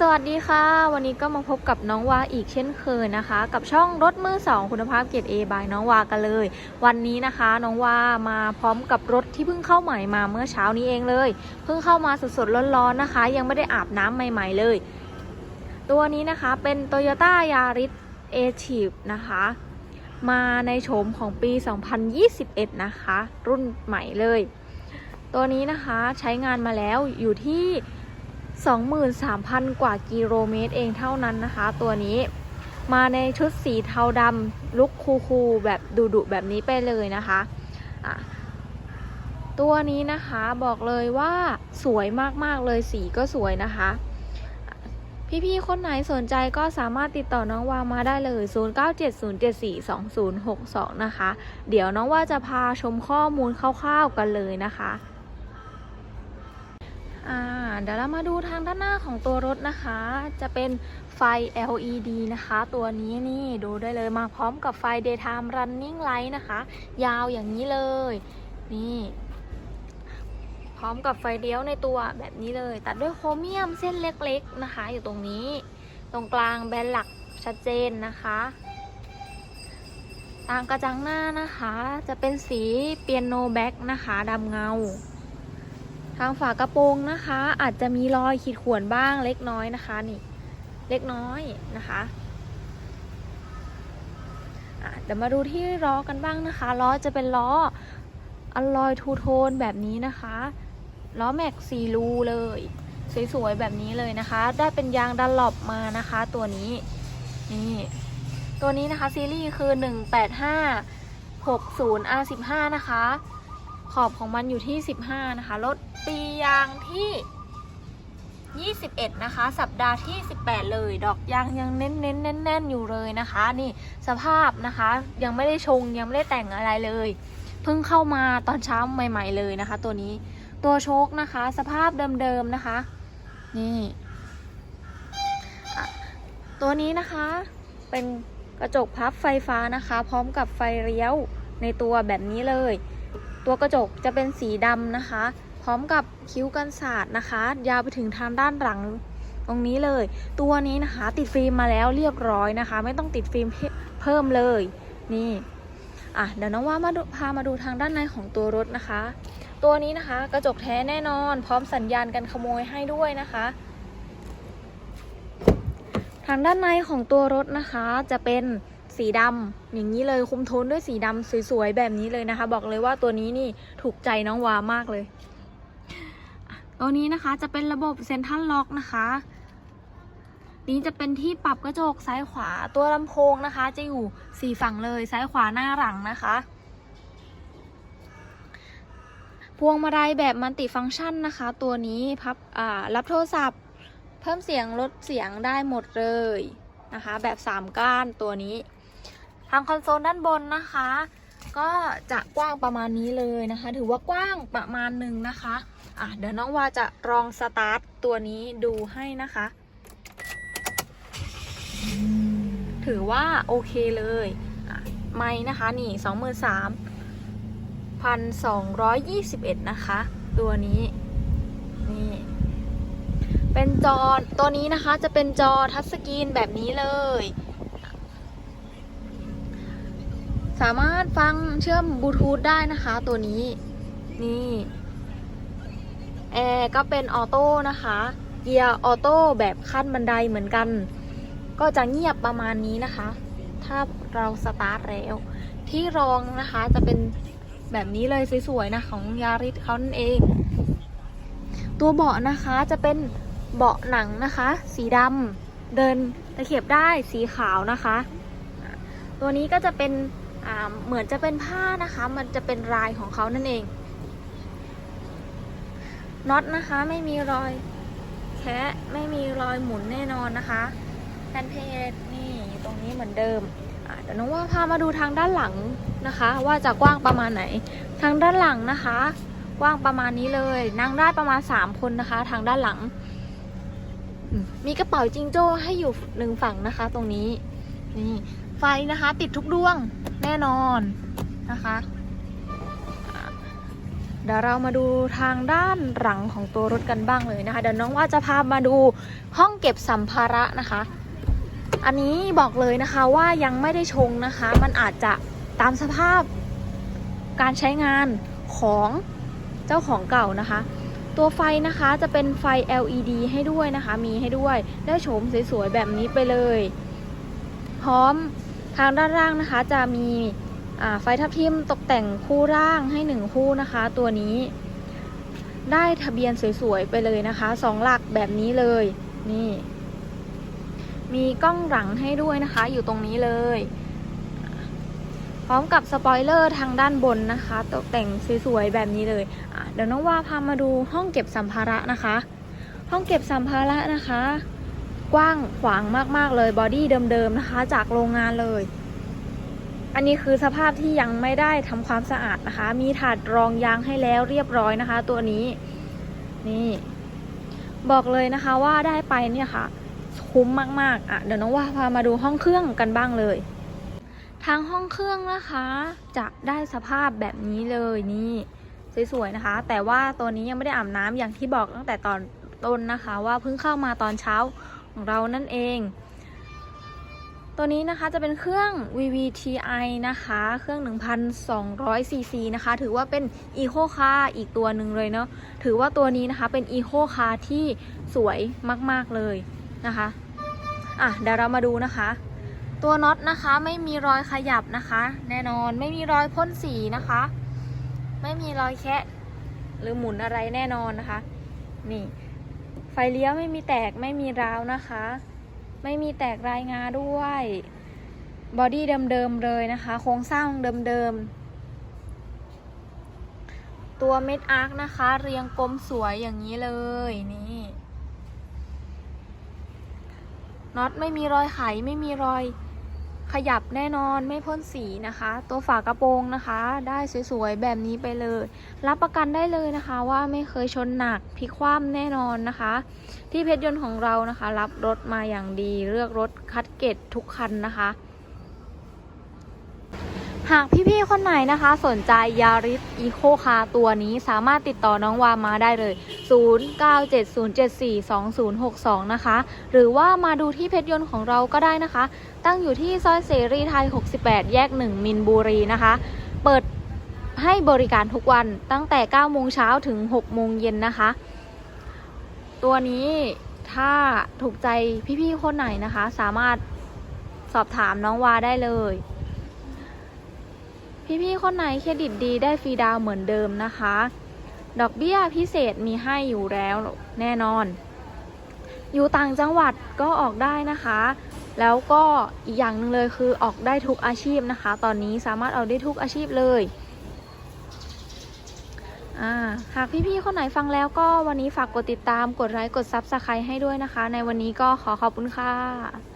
สวัสดีค่ะ วันนี้ก็มาพบกับน้องวาอีกเช่นเคยนะคะ กับช่องรถมือสองคุณภาพเกียรติเอบายน้องวากันเลย วันนี้นะคะ น้องวามาพร้อมกับรถที่เพิ่งเข้าใหม่มาเมื่อเช้านี้เองเลย เพิ่งเข้ามาสดๆร้อนๆนะคะ ยังไม่ได้อาบน้ำใหม่ ๆ เลย ตัวนี้นะคะเป็น Toyota Yaris a t i v นะคะ มาในโฉมของปี 2021 นะคะ รุ่นใหม่เลย ตัวนี้นะคะใช้งานมาแล้วอยู่ที่ 23,000 กว่ากิโลเมตรเองเท่านั้นนะคะ ตัวนี้มาในชุดสีเทาดำลุคคูลๆแบบดุๆแบบนี้ไปเลยนะคะะตัวนี้นะคะบอกเลยว่าสวยมากๆเลยสีก็สวยนะคะ พี่ๆ คนไหนสนใจก็สามารถติดต่อน้องวามาได้เลย 0970742062 นะคะ เดี๋ยวน้องว่าจะพาชมข้อมูลคร่าวๆกันเลยนะคะ เดี๋ยวเรามาดูทางด้านหน้าของตัวรถนะคะ จะเป็นไฟ LED นะคะ ตัวนี้นี่ดูได้เลยมาพร้อมกับไฟ daytime running light นะคะ ยาวอย่างนี้เลย นี่ พร้อมกับไฟเลี้ยวในตัวแบบนี้เลย ตัดด้วยโครเมียมเส้นเล็กๆนะคะ อยู่ตรงนี้ ตรงกลางแบนหลักชัดเจนนะคะตางกระจังหน้านะคะ จะเป็นสีเปียโนแบ็กนะคะดำเงา ทางฝากระโปรงนะคะ อาจจะมีรอยขีดข่วนบ้างเล็กน้อยนะคะนี่เล็กน้อยนะคะเดี๋ยวมาดูที่ล้อกันบ้างนะคะล้อจะเป็นล้ออลลอยทูโทนแบบนี้นะคะล้อแม็กซีรูเลยสวยๆแบบนี้เลยนะคะ ได้เป็นยางดันหลบมานะคะ ตัวนี้นี่ตัวนี้นะคะซีรีส์คือ 185 60 R15 นะคะ ขอบของมันอยู่ที่ 15 นะคะ รถปียางที่ 21 นะคะ สัปดาห์ที่ 18 เลย ดอกยางยังเน้นเน้นแน่นแน่นๆอยู่เลยนะคะ นี่สภาพนะคะ ยังไม่ได้ชงยังไม่ได้แต่งอะไรเลย เพิ่งเข้ามาตอนเช้าใหม่ ๆเลยนะคะ ตัวนี้ ตัวโชคนะคะ สภาพเดิมๆนะคะ นี่ตัวนี้นะคะเป็นกระจกพับไฟฟ้านะคะ พร้อมกับไฟเลี้ยวในตัวแบบนี้เลย ตัวกระจกจะเป็นสีดำนะคะ พร้อมกับคิ้วกันศาสตร์นะคะ ยาวไปถึงทางด้านหลังตรงนี้เลย ตัวนี้นะคะ ติดฟิล์มมาแล้วเรียบร้อยนะคะ ไม่ต้องติดฟิล์มเพิ่มเลย นี่อะเดี๋ยวน้องว่ามาพามาดูทางด้านในของตัวรถนะคะ ตัวนี้นะคะกระจกแท้แน่นอน พร้อมสัญญาณกันขโมยให้ด้วยนะคะ ทางด้านในของตัวรถนะคะจะเป็น สีดำอย่างนี้เลยคุมโทนด้วยสีดำสวยๆแบบนี้เลยนะคะ บอกเลยว่าตัวนี้นี่ถูกใจน้องวามากเลย ตัวนี้นะคะจะเป็นระบบเซ็นทรัลล็อกนะคะ นี้จะเป็นที่ปรับกระจกซ้ายขวาตัวลำโพงนะคะ จะอยู่สี่ฝั่งเลยซ้ายขวาหน้าหลังนะคะพวงมาลัยแบบมัลติฟังก์ชันนะคะ ตัวนี้พับอ่ารับโทรศัพท์ เพิ่มเสียงลดเสียงได้หมดเลยนะคะ แบบ 3 ก้านตัวนี้ ทางคอนโซลด้านบนนะคะ ก็จะกว้างประมาณนี้เลยนะคะ ถือว่ากว้างประมาณหนึ่งนะคะอะเดี๋ยวน้องวาจะลองสตาร์ทตัวนี้ดูให้นะคะ ถือว่าโอเคเลยไม้นะคะนี่สองหมื่นสามพันสองร้อยยี่สิบเอ็ดนะคะ ตัวนี้นี่เป็นจอตัวนี้นะคะจะเป็นจอทัชสกรีนแบบนี้เลย สามารถฟังเชื่อมบลูทูธได้นะคะตัวนี้ นี่แอร์ก็เป็นออโต้นะคะ เกียร์ออโต้แบบขั้นบันไดเหมือนกัน ก็จะเงียบประมาณนี้นะคะ ถ้าเราสตาร์ทแล้ว ที่รองนะคะจะเป็นแบบนี้เลยสวยๆนะของยาริสเขานั่นเอง ตัวเบาะนะคะจะเป็นเบาะหนังนะคะ สีดำเดินตะเข็บได้สีขาวนะคะ ตัวนี้ก็จะเป็น เหมือนจะเป็นผ้านะคะ มันจะเป็นลายของเขานั่นเองน็อตนะคะไม่มีรอยแคะไม่มีรอยหมุนแน่นอนนะคะแผ่นเพจนี่ตรงนี้เหมือนเดิมอ่เดี๋ยวน้องว่าพามาดูทางด้านหลังนะคะ ว่าจะกว้างประมาณไหน ทางด้านหลังนะคะกว้างประมาณนี้เลยนั่งได้ประมาณ 3 คนนะคะ ทางด้านหลัง มีกระเป๋าจิงโจ้ให้อยู่หนึ่งฝั่งนะคะ ตรงนี้นี่ ไฟนะคะ ติดทุกดวงแน่นอนนะคะ เดี๋ยวเรามาดูทางด้านหลังของตัวรถกันบ้างเลยนะคะ เดี๋ยวน้องว่าจะพามาดูห้องเก็บสัมภาระนะคะ อันนี้บอกเลยนะคะว่ายังไม่ได้ชงนะคะ มันอาจจะตามสภาพการใช้งานของเจ้าของเก่านะคะ ตัวไฟนะคะจะเป็นไฟ LED ให้ด้วยนะคะ มีให้ด้วยได้โฉมสวยๆแบบนี้ไปเลย พร้อม ทางด้านล่างนะคะจะมีไฟทับทิมตกแต่งคู่ร่างให้หนึ่งคู่นะคะ ตัวนี้ ได้ทะเบียนสวยๆไปเลยนะคะสองหลักแบบนี้เลยนี่มีกล้องหลังให้ด้วยนะคะ อยู่ตรงนี้เลย พร้อมกับสปอยเลอร์ทางด้านบนนะคะ ตกแต่งสวยๆแบบนี้เลยเดี๋ยวน้องว่าพามาดูห้องเก็บสัมภาระนะคะ ห้องเก็บสัมภาระนะคะ กว้างขวางมากๆเลยบอดี้เดิมๆนะคะ จากโรงงานเลย อันนี้คือสภาพที่ยังไม่ได้ทำความสะอาดนะคะ มีถาดรองยางให้แล้วเรียบร้อยนะคะ ตัวนี้ นี่ บอกเลยนะคะว่าได้ไปเนี่ยค่ะ คุ้มมากๆอะเดี๋ยวน้องว่าพามาดูห้องเครื่องกันบ้างเลยทางห้องเครื่องนะคะ จะได้สภาพแบบนี้เลยนี่สวยๆนะคะ แต่ว่าตัวนี้ยังไม่ได้อาบน้ำอย่างที่บอกตั้งแต่ตอนต้นนะคะ ว่าเพิ่งเข้ามาตอนเช้า ของเรานั่นเอง ตัวนี้นะคะจะเป็นเครื่อง VVTi นะคะ เครื่อง 1,200 cc นะคะ ถือว่าเป็น Eco Car อีกตัวหนึ่งเลยเนาะ ถือว่าตัวนี้นะคะเป็น Eco Car ที่สวยมาก ๆ เลยนะคะ อะ เดี๋ยวเรามาดูนะคะตัวน็อตนะคะไม่มีรอยขยับนะคะ แน่นอนไม่มีรอยพ่นสีนะคะ ไม่มีรอยแคะหรือหมุนอะไรแน่นอนนะคะ นี่ ไฟเลี้ยวไม่มีแตกไม่มีร้าวนะคะ ไม่มีแตกรายงาด้วยบอดี้เดิมๆเลยนะคะ โครงสร้างเดิมๆ ตัวเม็ดอาร์คนะคะ เรียงกลมสวยอย่างนี้เลยนี่น็อตไม่มีรอยไขไม่มีรอย ขยับแน่นอนไม่พ่นสีนะคะ ตัวฝากระโปรงนะคะ ได้สวยๆแบบนี้ไปเลย รับประกันได้เลยนะคะว่าไม่เคยชนหนักพลิกคว่ำแน่นอนนะคะ ที่เพชรยนต์ของเรานะคะ รับรถมาอย่างดี เลือกรถคัดเกตทุกคันนะคะ หากพี่ๆ คนไหนนะคะ สนใจยาริสอีโคคาตัวนี้สามารถติดต่อน้องวามาได้เลย 0970742062 นะคะ หรือว่ามาดูที่เพชรยนต์ของเราก็ได้นะคะ ตั้งอยู่ที่ซอยเสรีไทย 68 แยก 1 มินบุรีนะคะ เปิดให้บริการทุกวันตั้งแต่ 9 โมงเช้าถึง 6 โมงเย็นนะคะ ตัวนี้ถ้าถูกใจพี่ๆ คนไหนนะคะ สามารถสอบถามน้องวาได้เลย พี่ๆคนไหนเครดิตดีได้ฟรีดาวเหมือนเดิมนะคะ ดอกเบี้ยพิเศษมีให้อยู่แล้วแน่นอน อยู่ต่างจังหวัดก็ออกได้นะคะ แล้วก็อีกอย่างหนึ่งเลยคือออกได้ทุกอาชีพนะคะ ตอนนี้สามารถออกได้ทุกอาชีพเลยอ่าหากพี่ๆคนไหนฟังแล้วก็วันนี้ฝากกดติดตามกดไลค์กดซับสไครต์ให้ด้วยนะคะ ในวันนี้ก็ขอขอบคุณค่ะ